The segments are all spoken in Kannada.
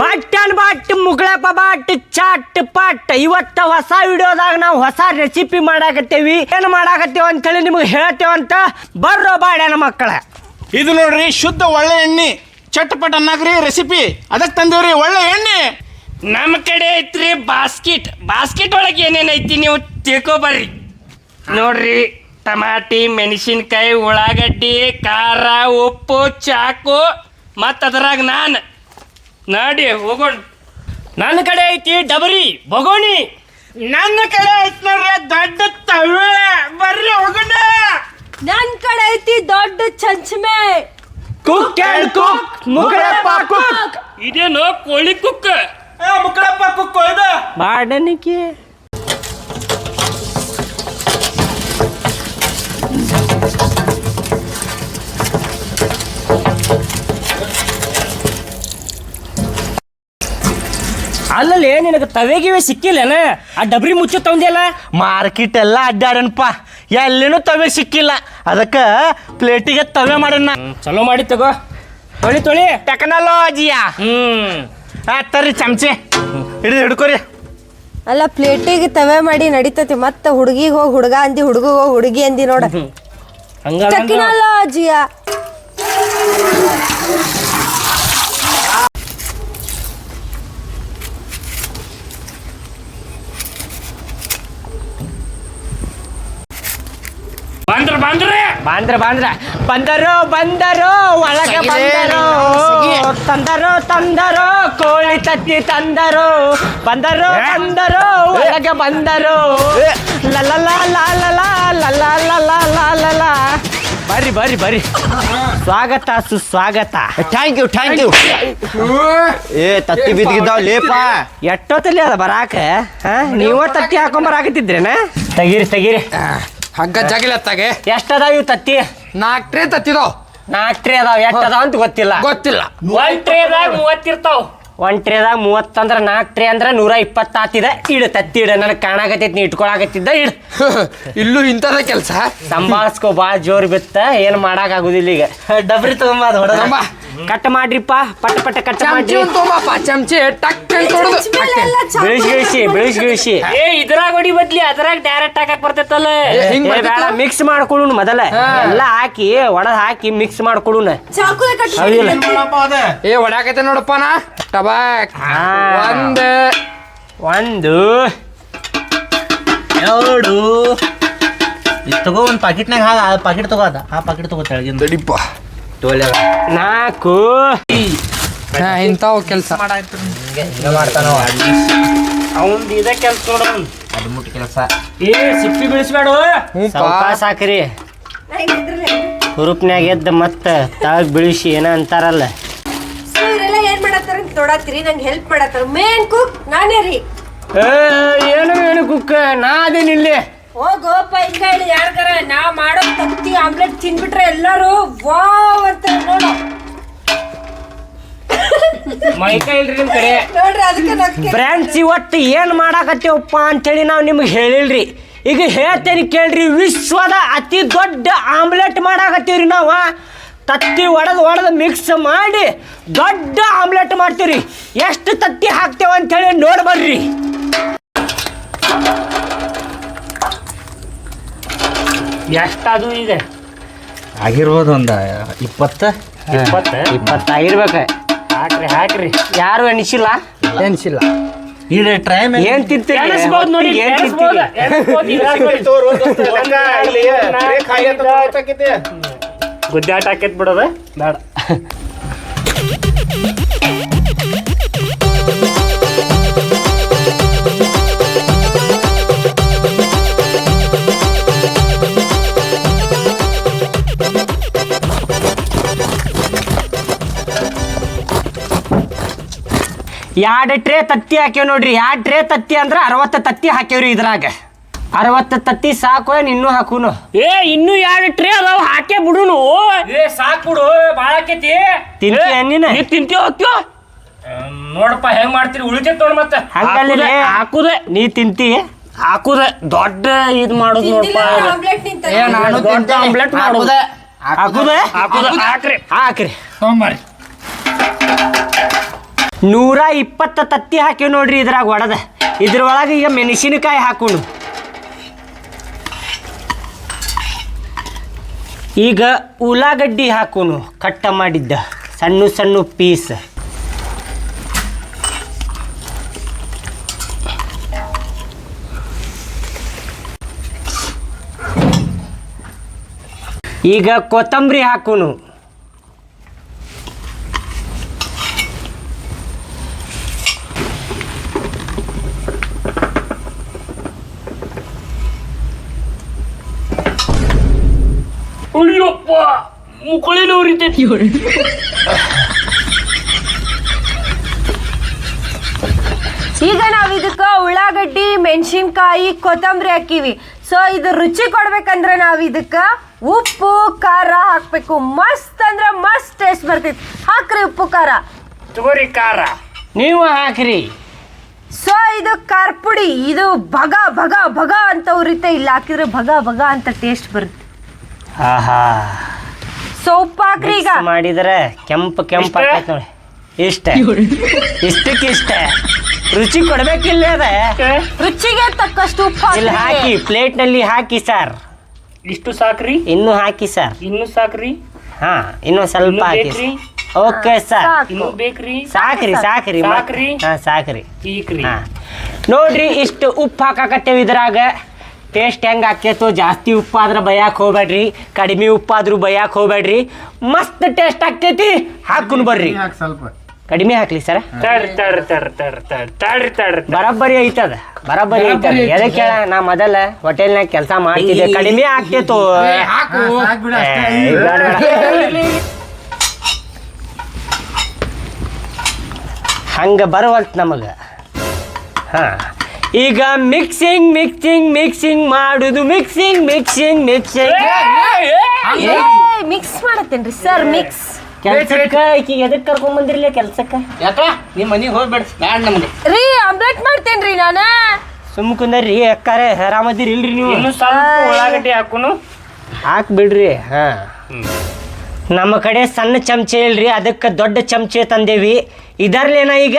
ಬಟ್ಟನ್ ಬಟ್ ಮುಗಳಪ್ಪ ಬಟ್ ಚಾಟ್ ಪಟ್. ಇವತ್ತ ಹೊಸ ವಿಡಿಯೋದಾಗ ನಾವು ಹೊಸ ರೆಸಿಪಿ ಮಾಡಾಕತ್ತೇವಿ. ಏನು ಮಾಡಾಕತ್ತೇವ ಅಂತೇಳಿ ನಿಮಗೆ ಹೇಳ್ತೇವಂತ ಬರ್ರೋ ಬಾಡ್ಯಾನ ಮಕ್ಕಳ. ಇದು ನೋಡ್ರಿ ಶುದ್ಧ ಒಳ್ಳೆ ಎಣ್ಣೆ. ಚಟ್ಪಟ್ ಅನ್ನಕ್ರಿ ರೆಸಿಪಿ ಅದಕ್ಕೆ ತಂದೇವ್ರಿ ಒಳ್ಳೆ ಎಣ್ಣೆ. ನಮ್ಮ ಕಡೆ ಐತ್ರಿ ಬಾಸ್ಕೆಟ್. ಬಾಸ್ಕೆಟ್ ಒಳಗೆ ಏನೇನ್ ಐತಿ ನೀವು ತಿಳ್ಕೊಬರ್ರಿ. ನೋಡ್ರಿ ಟಮಾಟಿ ಮೆಣಸಿನ್ಕಾಯಿ ಉಳ್ಳಾಗಡ್ಡಿ ಖಾರ ಉಪ್ಪು ಚಾಕು ಮತ್ತು ಅದ್ರಾಗ ನಾನು ನಾಡಿ ಹೋಗೋಣ. ನನ್ನ ಕಡೆ ಐತಿ ಡಬರಿ ಬಗೋಣಿ. ನನ್ನ ಕಡೆ ಐತಿ ನೋಡ್ರಿ ದೊಡ್ಡ ತವೆ ಬರ್ರಿ ಹೋಗೋಣ. ನನ್ನ ಕಡೆ ಐತಿ ದೊಡ್ಡ ಚಂಚಮೆ. Cook and cook Mukalappa cook ಇದೇನು ಕೋಳಿ ಕುಕ್ಕ ಮುಕಳಪ್ಪ ಕುಕ್ ಇದು ಬಾಡನಿಕೆ ಅಲ್ಲಲ್ಲಿ ನಿನಗೆ ತವೆಗಿವೆ ಸಿಕ್ಕಿಲ್ಲನ? ಆ ಡಬ್ರಿ ಮುಚ್ಚು ತಂದಿಲ್ಲ ಮಾರ್ಕೆಟ್ ಎಲ್ಲ ಅಡ್ಡಾಡನಪ್ಪ ಎಲ್ಲಿನೂ ತವೆ ಸಿಕ್ಕಿಲ್ಲ. ಅದಕ್ಕೆ ಪ್ಲೇಟಿಗೆ ತವೆ ಮಾಡೋಣ. ಚಲೋ ಮಾಡಿ ತಗೋ. ತೊಳಿ ತೊಳಿ. ಟೆಕ್ನಾಲಜಿಯಾ ಹ್ಮ್. ಆ ತರ್ರಿ ಚಮಚೆ. ಹಿಡಿದು ಹಿಡ್ಕೋರಿ. ಅಲ್ಲ ಪ್ಲೇಟಿಗೆ ತವೆ ಮಾಡಿ ನಡಿತತಿ. ಮತ್ತೆ ಹುಡುಗಿಗೆ ಹೋಗಿ ಹುಡುಗ ಅಂದಿ ಹುಡುಗಿಗೆ ಹೋಗಿ ಹುಡುಗಿ ಅಂದಿ ನೋಡ. ಹಂಗ ಟೆಕ್ನಾಲಜಿಯ ಬಂದ್ರ ಬಂದ್ರ ಬಂದ್ರ ಬಂದ್ರ ಬಂದರು ಬಂದರು ಒಳಗೆ ಬಂದರು ತಂದರು ತಂದರು ಕೋಳಿ ತತ್ತಿ ತಂದರು ಬಂದರು ಬಂದರು ಒಳಗೆ ಬಂದರು ಲಲಲ ಲಾಲಲ ಲಲಲ ಲಾಲಲ ಬರ್ರಿ ಬರ್ರಿ ಬರ್ರಿ ಸ್ವಾಗತ ಸುಸ್ವಾಗತ ಥ್ಯಾಂಕ್ ಯು ಥ್ಯಾಂಕ್ ಯು ಏ ತತ್ತಿ ಬಿದ್ದಿದ್ದಾವ್ ಲೇಪ ಎಷ್ಟೊತ್ತಲ್ಲಿ ಅದ ಬರಾಕ ಹಾ ನೀವ ತತ್ತಿ ಹಾಕೊಂಡ್ ಬರಾಕತ್ತಿದ್ರೇನ ತೆಗೀರಿ ತೆಗೀರಿ ಹಗ್ಗ ಜಗಿಲತ್ತಾಗೆ ಎಷ್ಟ್ ಅದಾವ ಇವು ತತ್ತಿ? ನಾಲ್ಕು ಟ್ರೇ ತತ್ತಿದೋ? ನಾಲ್ಕು ಟ್ರೇ ಅದಾವ. ಎಷ್ಟ್ ಅದಾವ ಅಂತ ಗೊತ್ತಿಲ್ಲ. ಗೊತ್ತಿಲ್ಲ. ಒಂದ್ ಟ್ರೇದಾಗ ಮೂವತ್ತಿರ್ತಾವ ಒಂದ್ ಟ್ರೇದಾಗ ಮೂವತ್ತಂದ್ರೆ ನಾಲ್ಕು ಟ್ರೇ ಅಂದ್ರೆ ನೂರ ಇಪ್ಪತ್ತಾತಿದ ಇಡು ತತ್ತಿ ಇಡ ನನಗೆ ಕಾಣಾಕತ್ತೈತಿ ನೀ ಇಟ್ಕೊಳಕತ್ತಿದ್ದ ಇಡು. ಇಲ್ಲೂ ಇಂಥದ ಕೆಲಸ? ಸಂಭಾಳಿಸ್ಕೊ ಭಾಳ ಜೋರು ಬಿತ್ತ ಏನು ಮಾಡೋಕ್ಕಾಗೋದಿಲ್ಲ ಆಗುದಿಲ್ಲ ಈಗ. ಡಬ್ರಿ ತಗೊಂಬ ಅದ್ ಹೊಡೆದ. ತಗೊಂಬಾ. ಕಟ್ ಮಾಡ್ರಿಪ್ಪ ಪಟ್ ಪಟ್ಟ ಕಟ್ ಮಾಡಿ ಮಾಡ್ರಿ. ತೊಗೊಂಬಪ್ಪ ಚಮಚಿ ಟಕ್ ಅಂತ ಹೊಡ್ದು. ಹಾಕ್ತೇನೆ. ಬಿಳಿಸಿ ಬಿಳಿಸಿ ಬಿಳಿಸಿ. ಬಿಳಿಸಿ ಏ ಇದ್ರಾಗ ಹೊಡಿ ಬದ್ಲಿ ಅದ್ರಾಗ ಡೈರೆಕ್ಟ್ ಹಾಕಕ್ ಬರ್ತೈತಲ್ಲ. ಏ, ಹಿಂಗ್ ಬೇಡ ಮಿಕ್ಸ್ ಮಾಡ್ಕೊಳ್ಳೋಣ ಮೊದಲ. ಎಲ್ಲ ಹಾಕಿ ಒಳಗ್ ಹಾಕಿ ಮಿಕ್ಸ್ ಮಾಡ್ಕೊಳ್ಳೋಣ ಏ ಒಡಾಕೈತೆ ನೋಡಪ್ಪ ನಾ. ಟಬಾಕ್ ಒಂದು. ಒಂದ್. ಎರಡು. ಇದು ತಗೋ ಒಂದು ಪಾಕಿಟ್ನಾಗ ಹಾ ಆ ಪಾಕಿಟ್ ತಗೋ ಅದ. ಆ ಪಾಕಿಟ್ ತಗೋ ತೆಳಗಿಂದ ದಡಿಪ್ಪ ತೋಳ್ಯಾಗ ನಾಲ್ಕು. ಹಾ ಇಂಥವು ಕೆಲಸ. ಮಾಡ್ತಾನವ. ಅವಂದು ಇದೇ ಕೆಲಸ ನೋಡು ಅದು ಮುಟ್ಟ ಕೆಲಸ. ಏ ಸಿಪ್ಪಿ ಬೀಳಿಸ್ಬೇಡ ಹಾಕ್ರಿ ಹುರುಪ್ನ್ಯಾಗ ಎದ್ದ ಮತ್ತ ತಾಗ್ ಬೀಳಿಸಿ ಏನ ಅಂತಾರಲ್ಲ. ನೋಡತ್ತೀರಿ ನಂಗೆ ಹೆಲ್ಪ್ ಮಾಡತ್ತಾರ. ಮೇನ್ ಕುಕ್ ನಾನೇ ರೀ. ಏ, ಏನು ಏನು ಕುಕ್ಕ ನಾ ಅದೇನ್ ಇಲ್ಲಿ. ಹೋಗೋಪ ಹಿಂಗ ಹೇಳಿ ಯಾರ್ಗಾರ ನಾ ಮಾಡೋ ತತ್ತಿ ಆಮ್ಲೆಟ್ ತಿನ್ಬಿಟ್ರೆ ಎಲ್ಲರೂ ವಾವ್ ಅಂತ ನೋಡು. ಮೈಕ ಇಲ್ರಿ ನಿಮ್ ಕಡೆ. ನೋಡ್ರಿ ಅದಕ್ಕೆ ನಕ್ಕೆ ಫ್ರೆಂಡ್ಸ್ ಇವತ್ತು ಏನು ಮಾಡಾಕತ್ತೀವಪ್ಪ ಅಂತೇಳಿ ನಾವು ನಿಮ್ಗೆ ಹೇಳಿಲ್ರಿ. ಈಗ ಹೇಳ್ತೇನೆ ಕೇಳ್ರಿ ವಿಶ್ವದ ಅತಿ ದೊಡ್ಡ ಆಮ್ಲೆಟ್ ಮಾಡಾಕತ್ತೀವ್ರಿ ನಾವು. ತತ್ತಿ ಒಡೆದು ಒಡೆದು ಮಿಕ್ಸ್ ಮಾಡಿ ದೊಡ್ಡ ಆಮ್ಲೆಟ್ ಮಾಡ್ತೀರಿ. ಎಷ್ಟು ತತ್ತಿ ಹಾಕ್ತೇವೆ ಅಂತೇಳಿ ನೋಡಿ ಬರ್ರಿ. ಎಷ್ಟದು ಈಗ ಆಗಿರ್ಬೋದು ಒಂದ ಇಪ್ಪತ್ತು? ಇಪ್ಪತ್ತ? ಇಪ್ಪತ್ತಾಗಿರ್ಬೇಕ ಹಾಕ್ರಿ ಹಾಕ್ರಿ. ಯಾರು ಎಣಿಸಿಲ್ಲ? ಎಣಿಸಿಲ್ಲ. ಇದೇ ಟ್ರೈ ಏನ್ ತಿಂತೀರಿ? ಎಣಿಸ್ಬೋದು ನೋಡಿ ಏನ್. ತಿಂತೀರಿ. ಗುದ್ದಾಟ ಹಾಕೈತ್ ಬಿಡೋದ ಬೇಡ. ಎರಡು ಟ್ರೇ ತತ್ತಿ ಹಾಕ್ಯವ್ ನೋಡ್ರಿ. ಎರಡು ಟ್ರೇ ತತ್ತಿ ಅಂದ್ರೆ ಅರವತ್ತು ತತ್ತಿ ಹಾಕ್ಯವ್ರಿ ಇದ್ರಾಗ. ಅರವತ್ತು ತತ್ತಿ ಸಾಕು ಏನು ಇನ್ನೂ ಹಾಕುನು? ಏ, ಇನ್ನೂ ಎರಡು ಟ್ರೇ ಅದಾವ? ಹಾಕೇ ಬಿಡುನು ಏ ಬಾಳ ಆಕೈತಿ. ತಿಂತೀಯ ನೀನು? ನೀ ತಿಂತೀವ ಹೋಗ್ತೀವ ನೋಡಪ್ಪ ಹೆಂಗ್ ಮಾಡ್ತೀರಿ? ಉಳಿತೈತ್ ನೋಡ್ ಮತ್ತೆ. ಹಂಗಲ್ಲ ಹಾಕುದೆ ನೀ ತಿಂತಿ? ಹಾಕುದ ದೊಡ್ಡ ಇದ್ ಮಾಡೋದು ನೋಡಪ್ಪ ಆಮ್ಲೆಟ್ ನಿಂತ ಏ ನಾನು ದೊಡ್ಡ ಆಮ್ಲೆಟ್ ಮಾಡೋದು. ಹಾಕುದೆ. ಹಾಕುದ? ಹಾಕ್ರಿ. ಹಾಕ್ರಿ. ತೊಗೊಂಬರ್ರಿ ನೂರ ಇಪ್ಪತ್ತು ತತ್ತಿ ಹಾಕಿವ್ ನೋಡ್ರಿ ಇದ್ರಾಗ ಒಡದ. ಇದ್ರೊಳಗೆ ಈಗ ಮೆಣಸಿನಕಾಯಿ ಹಾಕೋಣ. ಈಗ ಉಳ್ಳಾಗಡ್ಡಿ ಹಾಕೋನು. ಕಟ್ಟ ಮಾಡಿದ್ದ. ಸಣ್ಣ ಸಣ್ಣ ಪೀಸ್. ಈಗ ಕೊತ್ತಂಬರಿ ಹಾಕೋನು. ಮುಕ್ಕಳಿನ ಉರಿತೈತಿ ಈಗ ನಾವ್ ಇದಕ್ಕ ಉಳ್ಳಾಗಡ್ಡಿ ಮೆಣಸಿನ್ಕಾಯಿ ಕೊತ್ತಂಬರಿ ಹಾಕಿವಿ. ಸೊ ಇದು ರುಚಿ ಕೊಡ್ಬೇಕಂದ್ರೆ ನಾವ್ ಇದಕ್ಕ ಉಪ್ಪು ಖಾರ ಹಾಕ್ಬೇಕು. ಮಸ್ತ್ ಅಂದ್ರೆ ಮಸ್ತ್ ಟೇಸ್ಟ್ ಬರ್ತೈತಿ. ಹಾಕ್ರಿ ಉಪ್ಪು ಖಾರ. ತೋರಿ ಖಾರ. ನೀವು ಹಾಕ್ರಿ. ಸೊ ಇದು ಖಾರ ಪುಡಿ ಇದು ಭಗ ಭಗ ಭಗ ಅಂತ ಉರಿತೆ. ಇಲ್ಲ ಹಾಕಿದ್ರೆ ಭಗ ಭಗ ಅಂತ ಟೇಸ್ಟ್ ಬರುತ್ತೆ. ಆಹಾ. ಸೊ ಉಪ್ಪು ಹಾಕ್ರಿ ಈಗ. ಮಾಡಿದ್ರೆ ಕೆಂಪು ಕೆಂಪು ಇಷ್ಟ? ಆಕೈತೆ ನೋಡಿ. ಇಷ್ಟ. ಇಷ್ಟಕ್ಕೆ ಇಷ್ಟ ರುಚಿ ಕೊಡ್ಬೇಕಿಲ್ಲ ಅದ. ರುಚಿಗೆ ತಕ್ಕಷ್ಟು ಉಪ್ಪು ಇಲ್ಲಿ ಹಾಕಿ ಹಾಕಿ ಪ್ಲೇಟ್ನಲ್ಲಿ ಹಾಕಿ ಸರ್. ಇಷ್ಟು ಸಾಕ್ರಿ? ಇನ್ನು ಹಾಕಿ ಸರ್. ಇನ್ನು ಸಾಕ್ರಿ? ಹಾ ಇನ್ನು ಸ್ವಲ್ಪ ಇನ್ನು ಹಾಕಿ ಬೇಕ್ರಿ? Okay sir. ಸಾಕು. ಇನ್ನು ಬೇಕ್ರಿ? ಸಾಕ್ರಿ ಸಾಕ್ರಿ ಸಾಕ್ರಿ? ಹಾ ಸಾಕ್ರಿ. ಈಕ್ರಿ. ಹಾ. ನೋಡ್ರಿ ಇಷ್ಟು ಉಪ್ಪು ಹಾಕಾಕತ್ತೇವೆ ಇದ್ರಾಗ. ಟೇಸ್ಟ್ ಹೆಂಗೆ ಆಕೇತೋ ಜಾಸ್ತಿ ಉಪ್ಪಾದ್ರೆ ಬಯಕ್ಕೆ ಹೋಗ್ಬೇಡ್ರಿ ಕಡಿಮೆ ಉಪ್ಪಾದ್ರೂ ಬಯಕ್ಕೆ ಹೋಗ್ಬೇಡ್ರಿ ಮಸ್ತ್ ಟೇಸ್ಟ್ ಆಕೈತಿ ಹಾಕುನ್ ಬರ್ರಿ. ಸ್ವಲ್ಪ. ಕಡಿಮೆ ಹಾಕ್ಲಿ ಸರ. ತಡ್ರಿ ತಡ್ರಿ ತಡ್ರಿ ತಡ್ರಿ ತಡ್ರಿ ತಡ್ರಿ ತಡ್ರಿ ಬರಬ್ಬರಿ ಐತದ ಬರಬ್ಬರಿ ಐತದ ಎದಕ್ಕೆ ಹೇಳ ನಾ ಮೊದಲ ಹೋಟೆಲ್ನಾಗ ಕೆಲಸ ಮಾಡ್ತಿದ್ದೆ. ಕಡಿಮೆ ಆಗ್ತಿತ್ತು. ಹಂಗ ಬರವಲ್ತ್ ನಮಗ. ಹಾ. ಈಗ ಮಿಕ್ಸಿಂಗ್ ಮಿಕ್ಸಿಂಗ್ ಮಿಕ್ಸಿಂಗ್ ಮಾಡುದು. ಮಿಕ್ಸಿಂಗ್ ಮಿಕ್ಸಿಂಗ್ ಮಿಕ್ಸಿಂಗ್ ಮಿಕ್ಸ್ ಮಾಡತ್ತೇನ್ರಿ ಸರ್ ಮಿಕ್ಸ್ ಕೆಲ್ಸಕ್ಕ ಈಕಿ ಎದಕ್ ಕರ್ಕೊಂಡ್ ಬಂದಿರ್ಲಿ ಕೆಲ್ಸಕ್ಕ? ಯಾಕ? ನಿಮ್ಮ ಮನೆಗೆ ಹೋಗ್ಬೇಡ ಬ್ಯಾಡ ನಮ್ಗೆ. ರೀ ಆಮ್ಲೆಟ್ ಮಾಡ್ತೇನ್ರಿ ನಾನ. ಸುಮ್ ಕುಂದರ್ರಿ ಅಕ್ಕಾರೆ ಆರಾಮದಿರಿ ಇಲ್ರಿ ನೀವು? ಇನ್ನು ಸ್ವಲ್ಪ ಉಳ್ಳಾಗಡ್ಡಿ ಹಾಕುನು. ಹಾಕ್ ಬಿಡ್ರಿ. ಹಾ. ನಮ್ಮ ಕಡೆ ಸಣ್ಣ ಚಮಚೆ ಇಲ್ರಿ ಅದಕ್ಕೆ ದೊಡ್ಡ ಚಮಚೆ ತಂದೇವಿ. ಇದರ್ಲೇನ ಈಗ?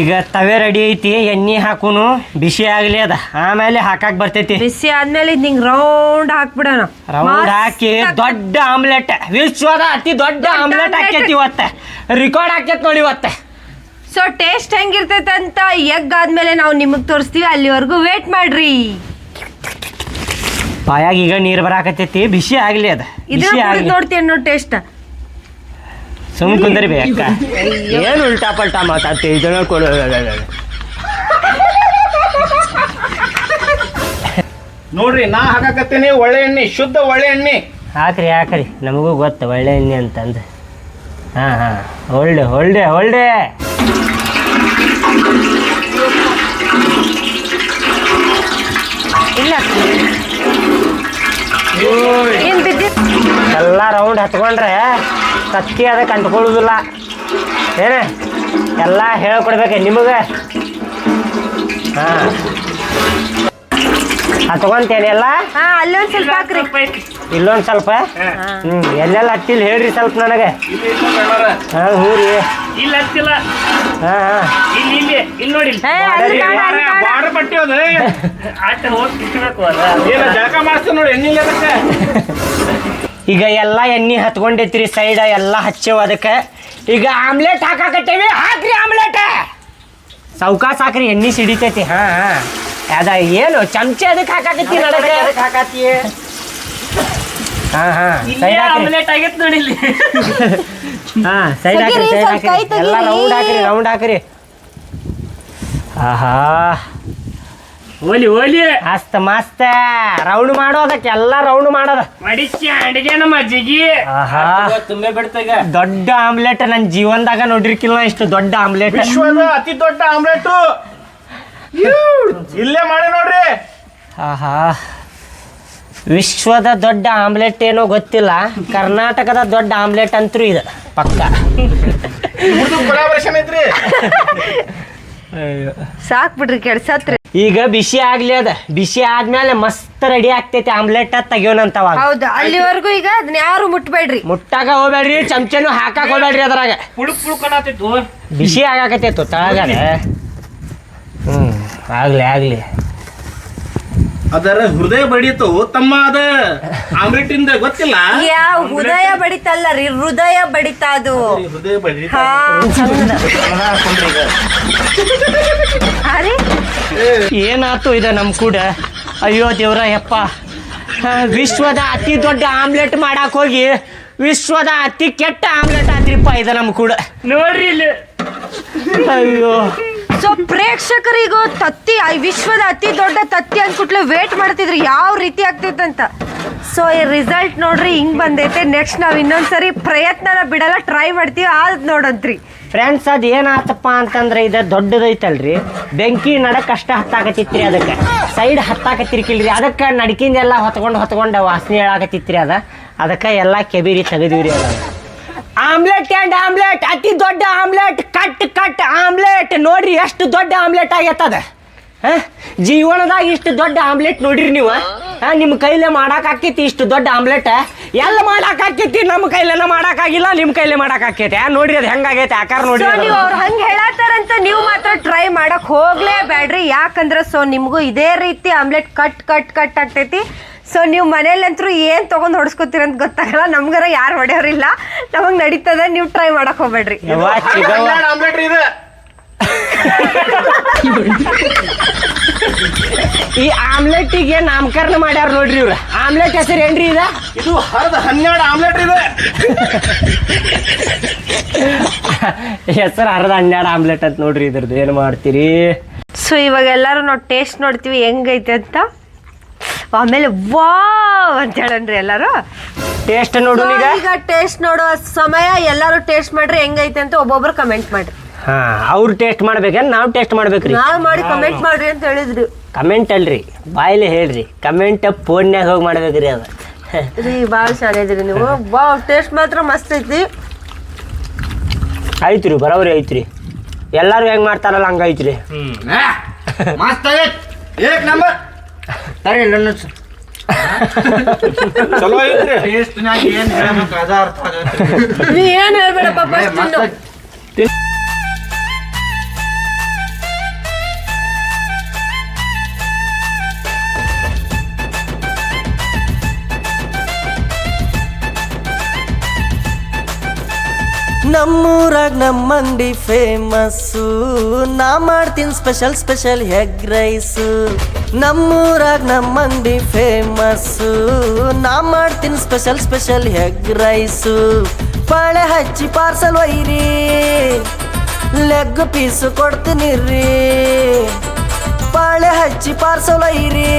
ಈಗ ತವೆ ರೆಡಿ ಐತಿ ಎಣ್ಣೆ ಹಾಕುನು ಬಿಸಿ ಆಗ್ಲಿ ಅದ. ಆಮೇಲೆ ಹಾಕಾಕ್ ಬರ್ತೈತಿ. ಬಿಸಿ ಆದ್ಮೇಲೆ ನಿಂಗ್ ರೌಂಡ್ ಹಾಕ್ಬಿಡೋಣ. ರೌಂಡ್ ಹಾಕಿ ದೊಡ್ಡ ಆಮ್ಲೆಟ್. ವಿಶ್ವದ ಅತಿ ದೊಡ್ಡ ಆಮ್ಲೆಟ್ ಹಾಕೈತಿ ಇವತ್ತ. ರಿಕಾರ್ಡ್ ಹಾಕೈತಿ ನೋಡಿ ಇವತ್ತ. ಸೊ ಟೇಸ್ಟ್ ಹೆಂಗಿರ್ತೈತೆ ಅಂತ ಎಗ್ ಆದ್ಮೇಲೆ ನಾವು ನಿಮಗ್ ತೋರಿಸ್ತೀವಿ. ಅಲ್ಲಿವರೆಗೂ ವೇಟ್ ಮಾಡ್ರಿ. ಬಾಯಾಗ ಈಗ ನೀರು ಬರಾಕತ್ತೈತಿ ಬಿಸಿ ಆಗ್ಲಿ ಅದ. ಇದು ನೋಡ್ತೀವಿ ಅನ್ನೋ ಟೇಸ್ಟ್ ಸುಮ್ ಕುಂದರಿ ಬೇಕ ಏನು ಉಲ್ಟಾ ಪಲ್ಟಾ ಮಾತಾಡ್ತಿ? ಇದನ್ನ ಕೊಡು. ನೋಡ್ರಿ ನಾ ಹಾಕಾಕತ್ತೀನಿ. ಒಳ್ಳೆ ಎಣ್ಣೆ ಶುದ್ಧ ಒಳ್ಳೆ ಎಣ್ಣೆ. ಹಾಕ್ರಿ ಹಾಕ್ರಿ. ನಮಗೂ ಗೊತ್ತು ಒಳ್ಳೆ ಎಣ್ಣೆ ಅಂತಂದು ಹಾಂ ಹಾಂ. ಒಳ್ಳೆ ಒಳ್ಳೆ ಒಳ್ಳೆ. ಇಲ್ಲ. ಎಲ್ಲ ರೌಂಡ್ ಹತ್ಕೊಂಡ್ರೆ ಕತ್ತಿ ಅದಕ್ಕೆ ಅಂಟ್ಕೊಳ್ಳೋದಿಲ್ಲ ಏನ? ಎಲ್ಲ ಹೇಳ್ಕೊಡ್ಬೇಕು ನಿಮಗೆ? ಹಾಂ. ತಗೊಂತೇನೆ ಎಲ್ಲ? ಹಾ ಅಲ್ಲೊಂದ್ ಸ್ವಲ್ಪ ಹಾಕ್ರಿ. ಇಲ್ಲೊಂದು ಸ್ವಲ್ಪ ಹ್ಞೂ ಎಲ್ಲೆಲ್ಲ ಹತ್ತಿಲ್ಲ ಹೇಳ್ರಿ ಸ್ವಲ್ಪ ನನಗೆ. ಹಾಂ ಹ್ಞೂ ರೀ ಇಲ್ಲ ಹತ್ತಿಲ್ಲ. ಹಾಂ ಹಾಂ. ಇಲ್ಲಿ ಇಲ್ಲಿ ಇಲ್ಲಿ ನೋಡಿ. ಏ, ಅಲ್ಲಿ ಬೇಡ, ಬಾಡ ಪಟ್ಟಿ ಅದು. ಆಟ ಹೋಗಿ ಕಿತ್ಬೇಕು ಅದ ಏನ ಜಳಕ ಮಾಡಿಸ್ತೀನಿ ನೋಡಿ ಎಣ್ಣೆ ಅದಕ್ಕೆ ಈಗ ಎಲ್ಲ ಎಣ್ಣೆ ಹತ್ಕೊಂಡೈತ್ರಿ ಸೈಡ ಎಲ್ಲ ಹಚ್ಚೇವು ಅದಕ್ಕೆ. ಈಗ ಆಮ್ಲೆಟ್ ಹಾಕಾಕತ್ತೇವಿ ಹಾಕ್ರಿ ಆಮ್ಲೆಟ್. ಸೌಕಾಸ್ ಹಾಕ್ರಿ ಎಣ್ಣೆ ಸಿಡಿತೈತಿ ಹಾ ಹಾ. ಅದ ಏನು ಚಮಚೆ ಅದಕ್ಕೆ ಹಾಕಾಕತ್ತಿ ನಡಕ್ಕೆ ಹಾಕಾತಿ ಹಾ ಹಾ. ಸೈಡ್ ಹಾಕ್ರಿ. ಆಮ್ಲೆಟ್ ಆಗೈತೆ ನೋಡಿ ಇಲ್ಲಿ. ಹಾ ಸೈಡ್ ಹಾಕ್ರಿ ಸೈಡ್ ಹಾಕ್ರಿ. ಎಲ್ಲ ರೌಂಡ್ ಹಾಕ್ರಿ ರೌಂಡ್ ಹಾಕ್ರಿ. ಆಹಾ. ಹೋಲಿ ಹೋಲಿ. ಮಸ್ತ್ ಮಸ್ತ. ರೌಂಡ್ ಮಾಡೋದಕ್ಕೆ ಎಲ್ಲ ರೌಂಡ್ ಮಾಡೋದ. ಮಡಿಸಿ ಅಡಿಗೆ ನಮ್ಮ ಅಜ್ಜಿಗಿ. ಆಹಾ. ತುಂಬೆ ಬಿಡ್ತಾಗ ದೊಡ್ಡ ಆಮ್ಲೆಟ್ ನನ್ನ ಜೀವನದಾಗ ನೋಡಿರ್ಕಿಲ್ಲ ಇಷ್ಟು ದೊಡ್ಡ ಆಮ್ಲೆಟ್. ವಿಶ್ವದ ಅತಿ ದೊಡ್ಡ ಆಮ್ಲೆಟ್. ಇಲ್ಲೇ ಮಾಡಿ ನೋಡ್ರಿ. ಆಹಾ. ವಿಶ್ವದ ದೊಡ್ಡ ಆಮ್ಲೆಟ್ ಏನೋ ಗೊತ್ತಿಲ್ಲ. ಕರ್ನಾಟಕದ ದೊಡ್ಡ ಆಮ್ಲೆಟ್ ಅಂತೂ ಇದು. ಪಕ್ಕ. ಕೊಲಾಬರೇಷನ್ ಐತ್ರಿ. ಸಾಕ್ ಬಿಡ್ರಿ ಕೆಡ್ಸತ್ರಿ ಈಗ ಬಿಸಿ ಆಗ್ಲಿ ಅದ. ಬಿಸಿ ಆದ್ಮೇಲೆ ಮಸ್ತ್ ರೆಡಿ ಆಗ್ತೈತಿ ಆಮ್ಲೆಟ್ ತೆಗಿಯೋನಂತವ ಹೌದು ಅಲ್ಲಿವರೆಗೂ ಈಗ ಅದನ್ನ ಯಾರು ಮುಟ್ಬೇಡ್ರಿ. ಮುಟ್ಟಾಗ ಹೋಗ್ಬೇಡ್ರಿ ಚಮಚನು ಹಾಕಾಕ ಹೋಗ್ಬೇಡ್ರಿ ಅದ್ರಾಗ. ಪುಳುಕ್ ಬಿಸಿ ಆಗಾಕತ್ತೈತು ತಳಗಾರ ಹ್ಮ್ ಆಗ್ಲಿ ಆಗ್ಲಿ. ಅದರ ಹೃದಯ ಬಡಿತು ತಮ್ಮ ಅದ ಆಮ್ಲೆಟ್ ಇಂದ ಗೊತ್ತಿಲ್ಲ ಯಾವ ಹೃದಯ ಬಡಿತಲ್ಲ ರೀ ಹೃದಯ ಬಡಿತ ಅದು. ಹೃದಯ ಬಡಿತ. ಹಾ ಚಂದ ಹಾ ರೀ. ಏನಾತು ಇದೆ ನಮ್ಮ ಕೂಡ? ಅಯ್ಯೋ ದೇವ್ರ ಯಪ್ಪ. ವಿಶ್ವದ ಅತಿ ದೊಡ್ಡ ಆಮ್ಲೆಟ್ ಮಾಡಕ್ ಹೋಗಿ ವಿಶ್ವದ ಅತಿ ಕೆಟ್ಟ ಆಮ್ಲೆಟ್ ಆತ್ರಿಪ್ಪ ಇದು ನಮ್ಮ ಕೂಡ. ನೋಡ್ರಿ ಇಲ್ಲಿ. ಅಯ್ಯೋ. ಸೊ ಪ್ರೇಕ್ಷಕರಿಗೂ ತತ್ತಿ ಆ ವಿಶ್ವದ ಅತಿ ದೊಡ್ಡ ತತ್ತಿ ಅಂದ್ಕೂಡ್ಲೆ ವೇಟ್ ಮಾಡ್ತಿದ್ರು ಯಾವ ರೀತಿ ಆಗ್ತೈತಂತ ಸೊ ಈ ರಿಸಲ್ಟ್ ನೋಡ್ರಿ ಹಿಂಗ್ ಬಂದೈತೆ. ನೆಕ್ಸ್ಟ್ ನಾವ್ ಇನ್ನೊಂದ್ಸರಿ ಪ್ರಯತ್ನನ ಬಿಡಲ್ಲ ಟ್ರೈ ಮಾಡ್ತೀವಿ. ಆದ್ ನೋಡಂತ್ರಿ. ಫ್ರೆಂಡ್ಸ್ ಅದು ಏನಾತಪ್ಪ ಅಂತಂದ್ರೆ ಇದು ದೊಡ್ಡದೈತಲ್ರಿ. ಬೆಂಕಿ ನಡ ಕಷ್ಟ ಹತ್ತಾಕತ್ತಿತ್ರಿ ಅದಕ್ಕೆ. ಸೈಡ್ ಹತ್ತಾಕತ್ತಿರ್ಕಿಲ್ರಿ ಅದಕ್ಕೆ ನಡ್ಕಿಂದೆಲ್ಲ ಹೊತ್ಕೊಂಡು ಹೊತ್ಕೊಂಡು ವಾಸನೆ ಹೇಳಾಕತ್ತಿತ್ರಿ ಅದ. ಅದಕ್ಕೆ ಎಲ್ಲ ಕೆಬೀರಿ ತೆಗೆದಿವ್ರಿ ಅದ. Omelette and omelette. ಅತಿ ದೊಡ್ಡ ಆಮ್ಲೆಟ್. Cut cut omelette. ನೋಡ್ರಿ, ಎಷ್ಟು ದೊಡ್ಡ ಆಮ್ಲೆಟ್ ಆಗೈತದ? ಜೀವನದಾಗ ಇಷ್ಟು ದೊಡ್ಡ ಆಮ್ಲೆಟ್ ನೋಡಿರಿ ನೀವು. ನಿಮ್ಮ ಕೈಲೇ ಮಾಡಕ್ ಆಕೈತಿ ಇಷ್ಟು ದೊಡ್ಡ ಆಮ್ಲೆಟ್. ಎಲ್ಲ ಮಾಡಕ್ ಆಕೈತಿ ನಮ್ಮ ಕೈಲೆಲ್ಲ ಮಾಡಕ್ ಆಗಿಲ್ಲ ನಿಮ್ಮ ಕೈಲೇ ಮಾಡಕ್ ಆಕೈತಿ. ಆ, ನೋಡ್ರಿ ಅದು ಹೆಂಗಾಗೈತೆ ಆಕಾರ ನೋಡಿ ಹಂಗ ನೀವು ಅವ್ರು ಹಂಗೆ ಹೇಳತ್ತಾರಂತ ನೀವು ಮಾತ್ರ ಟ್ರೈ ಮಾಡಕ್ ಹೋಗ್ಲೇ ಬ್ಯಾಡ್ರಿ ಯಾಕಂದ್ರೆ ಸೊ ನಿಮಗೂ ಇದೇ ರೀತಿ ಆಮ್ಲೆಟ್ ಕಟ್ ಕಟ್ ಕಟ್ ಆಗ್ತೈತಿ. ಸೊ ನೀವು ಮನೇಲಂತ್ರು ಏನ್ ತಗೊಂಡ್ ಹೊಡ್ಸ್ಕೊತೀರ ಅಂತ ಗೊತ್ತಾಗಲ್ಲ. ನಮ್ಗಾರ ಯಾರು ಹೊಡೆಯೋರಿಲ್ಲ. ನಮಗ್ ನಡೀತದ ನೀವು ಟ್ರೈ ಮಾಡಕ್ ಹೋಗ್ಬೇಡ್ರಿ ಯವ್ವ, ಚಿಗವ್ವ. ಆಮ್ಲೆಟ್ ರೀ ಇದು ಈ ಆಮ್ಲೆಟ್ಟಿಗೆ ನಾಮಕರಣ ಮಾಡ್ಯಾರ ನೋಡ್ರಿ ಇವ್ರ. ಆಮ್ಲೆಟ್ ಹೆಸರು ಏನ್ರಿ ಇದ? ಇದು ಹರದ ಹನ್ನೆರಡು ಆಮ್ಲೆಟ್ ಇದೆ. ಹೆಸರು ಹರದ ಹನ್ನೆರಡು ಆಮ್ಲೆಟ್ ಅಂತ ನೋಡ್ರಿ ಇದ್ರದ್ದು. ಏನು ಮಾಡ್ತೀರಿ? ಸೊ ಇವಾಗ ಎಲ್ಲರೂ ನಾವು ಟೇಸ್ಟ್ ನೋಡ್ತೀವಿ ಹೆಂಗೈತೆ ಅಂತ. ಆಮೇಲೆ ವಾ ಅಂತ ಹೇಳನ್ರಿ ಎಲ್ಲರೂ. ಟೇಸ್ಟ್ ನೋಡು ಈಗ? ಈಗ ಟೇಸ್ಟ್ ನೋಡೋ ಸಮಯ ಎಲ್ಲರೂ ಟೇಸ್ಟ್ ಮಾಡ್ರಿ ಹೆಂಗೈತೆ ಅಂತ ಒಬ್ಬೊಬ್ರು ಕಮೆಂಟ್ ಮಾಡ್ರಿ. ಹಾ ಅವ್ರು ಟೇಸ್ಟ್ ಮಾಡ್ಬೇಕೇನ್? ನಾವು ಟೇಸ್ಟ್ ಮಾಡ್ಬೇಕ್ರಿ. ನಾವ್ ಮಾಡಿ ಕಮೆಂಟ್ ಮಾಡ್ರಿ ಅಂತ ಹೇಳಿದ್ರಿ. ಕಮೆಂಟ್ ಅಲ್ರಿ ಬಾಯ್ಲೆ ಹೇಳ್ರಿ. ಕಮೆಂಟ್ ಫೋನ್ಯಾಗ ಹೋಗಿ ಮಾಡ್ಬೇಕ್ರಿ ಅದು. ರೀ ಭಾಳ ಚೆನ್ನಾಗಿದ್ರಿ ನೀವು. ಭಾಳ ಟೇಸ್ಟ್ ಮಾತ್ರ ಮಸ್ತ್ ಐತಿ. ಐತ್ರಿ ಬರೋಬ್ರಿ ಐತ್ರಿ. ಎಲ್ಲಾರು ಹೆಂಗ್ ಮಾಡ್ತಾರಲ್ಲ ಹಂಗ ಐತ್ರಿ. ಮಸ್ತ್ ಆಗೈತ್. ಏಕ್ ನಂಬರ್. ಚಲೋ ಐತ್ರಿ. ನೀ ಏನ್ ಹೇಳ್ಬೇಡಪ್ಪ ಫಸ್ಟ್ ನಮ್ಮೂರಾಗ ನಮ್ಮ ಅಂಗಡಿ ಫೇಮಸ್ಸು ನಾ ಮಾಡ್ತೀನಿ ಸ್ಪೆಷಲ್ ಸ್ಪೆಷಲ್ ಎಗ್ ರೈಸು ನಮ್ಮೂರಾಗ ನಮ್ಮ ಅಂಗಡಿ ಫೇಮಸ್ಸು ನಾ ಮಾಡ್ತೀನಿ ಸ್ಪೆಷಲ್ ಸ್ಪೆಷಲ್ ಎಗ್ ರೈಸು ಬಾಳೆ ಹಚ್ಚಿ ಪಾರ್ಸಲ್ ಒಯ್ರಿ. ಲೆಗ್ ಪೀಸು ಕೊಡ್ತೀನಿ ರೀ. ಬಾಳೆ ಹಚ್ಚಿ ಪಾರ್ಸಲ್ ಒಯ್ರಿ.